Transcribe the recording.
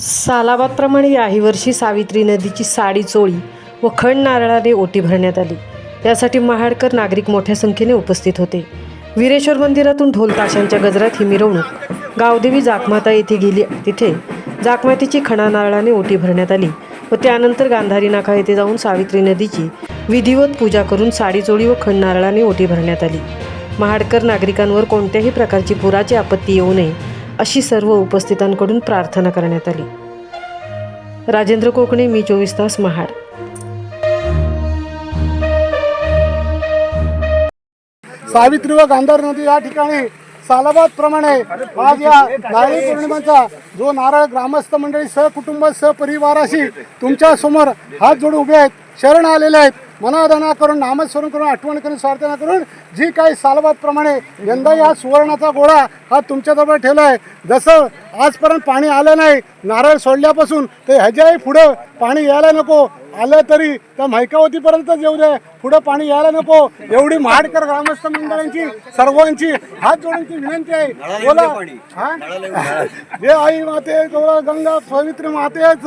सालाबादप्रमाणे याही वर्षी सावित्री नदीची साडी चोळी व खंड नारळाने ओटी भरण्यात आली. यासाठी महाडकर नागरिक मोठ्या संख्येने उपस्थित होते. वीरेश्वर मंदिरातून ढोल ताशांच्या गजरात ही मिरवणूक गावदेवी जाकमाता येथे गेली तिथे जाकमातीची खणा नारळाने ओटी भरण्यात आली व त्यानंतर गांधारी नाका येथे जाऊन सावित्री नदीची विधिवत पूजा करून साडी चोळी व खंड नारळाने ओटी भरण्यात आली. महाडकर नागरिकांवर कोणत्याही प्रकारची पुराची आपत्ती येऊ नये अशी सर्व उपस्थितांकडून प्रार्थना करण्यात आली. राजेंद्र कोकणे मी चोवीस तास महाड. सावित्री व गांधार नदी या ठिकाणी सालाबाद प्रमाणे आज या नारळी पौर्णिमेचा जो नारळ ग्रामस्थ मंडळी सहकुटुंब सहपरिवाराशी तुमच्यासमोर हात जोडून उभे आहेत शरण आलेले आहेत. मनादाना करून नामस्मरण करून आठवण करून प्रार्थना करून जी काही सालाबाद प्रमाणे यंदा या सुवर्णाचा गोळा हा तुमच्याजवळ ठेवला आहे जसं आजपर्यंत पाणी आलं नाही नारळ सोडल्यापासून ते ह्याच्याही पुढं पाणी यायला नको. आलं तरी त्या म्हैकावतीपर्यंत येऊ दे. पुढं पाणी यायला नको. एवढी महाडकर ग्रामस्थ मंडळांची सर्वांची हात जोडूनची विनंती आहे. बोला. हा? जे आई माते गौरा गंगा पवित्र मातेच.